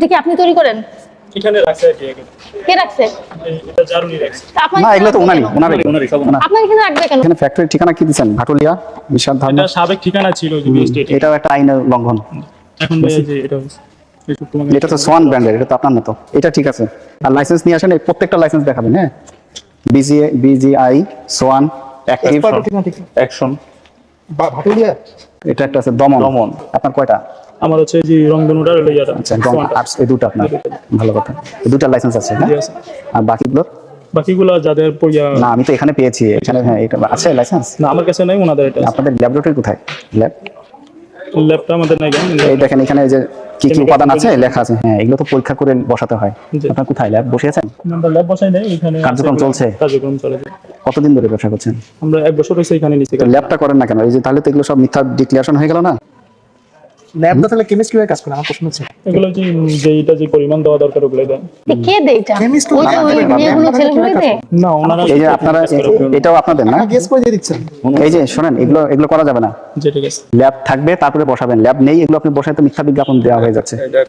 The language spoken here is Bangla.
এটা কি আপনি তৈরি করেন? এখানে রাখছে কি এখানে। কে রাখছে? এটা জারুনি রাখছে। না এগুলো তো কেন? ওনারই ওনারই, সব ওনার। আপনার এখানে রাখবে কেন? এখানে ফ্যাক্টরির ঠিকানা কি দিচ্ছেন? ভাটুলিয়া বিশাল ধারণা এটা সাবেক ঠিকানা ছিল স্টেট এটাও একটা আইনের লঙ্ঘন। এখন এই যে এটা এটা তো সোয়ান ব্র্যান্ডের এটা তো আপনার না তো এটা ঠিক আছে। আর লাইসেন্স নিয়ে আসেন এই প্রত্যেকটা লাইসেন্স দেখাবেন হ্যাঁ? বিজিএ বিজিআই সোয়ান অ্যাক্টিভ অ্যাকশন ভাটুলিয়া? এটা একটা আছে দমন। দমন। আপনার কয়টা? আমার হচ্ছে যে ইয়াটা আচ্ছা আর্টস এই দুটো আপনার। ভালো কথা। এই দুটো লাইসেন্স আছে হ্যাঁ আছে। আর বাকিগুলোর বাকিগুলো যাদের না আমি তো এখানে পেয়েছি। এখানে হ্যাঁ এটা আছে লাইসেন্স না আমার কাছে নাই ওনাদের এটা আপনাদের ল্যাবরেটরি কোথায়? ল্যাব ল্যাবটা আমাদের নাই এই দেখেন এখানে এই যে কি কি উপাদান আছে লেখা আছে। হ্যাঁ এগুলো তো পরীক্ষা করে বসাতে হয়। আপনার কোথায় ল্যাব বসিয়েছেন আমরা ল্যাব বসাই নাই এখানে কার্যক্রম চলছে? কার্যক্রম চলছে কতদিন ধরে ব্যবসা করছেন? আমরা এক বছর হয়েছে এখানে নিচে ল্যাবটা করেন না কেন? এই যে তাহলে তো এগুলো সব মিথ্যা ডিক্লারেশন হয়ে গেল না? ল্যাবটা তাহলে কেমিস্ট কীভাবে কাজ করে আমার প্রশ্ন হচ্ছে। এগুলো যে যে এটা যে পরিমাণ দেওয়া দরকার এ কে দেয় এটা? ওই যে ওই না, মেয়েগুলো দেয় ওনারা এই যে আপনারা এটাও আপনাদের না? গেস করে দিয়ে দিচ্ছেন। এই যে শোনেন এগুলো এগুলো করা যাবে না। যে ঠিক আছে। ল্যাব থাকবে তারপরে বসাবেন। ল্যাব নেই এগুলো আপনি বসায় তো মিথ্যা বিজ্ঞাপন দেওয়া হয়ে যাচ্ছে। এটা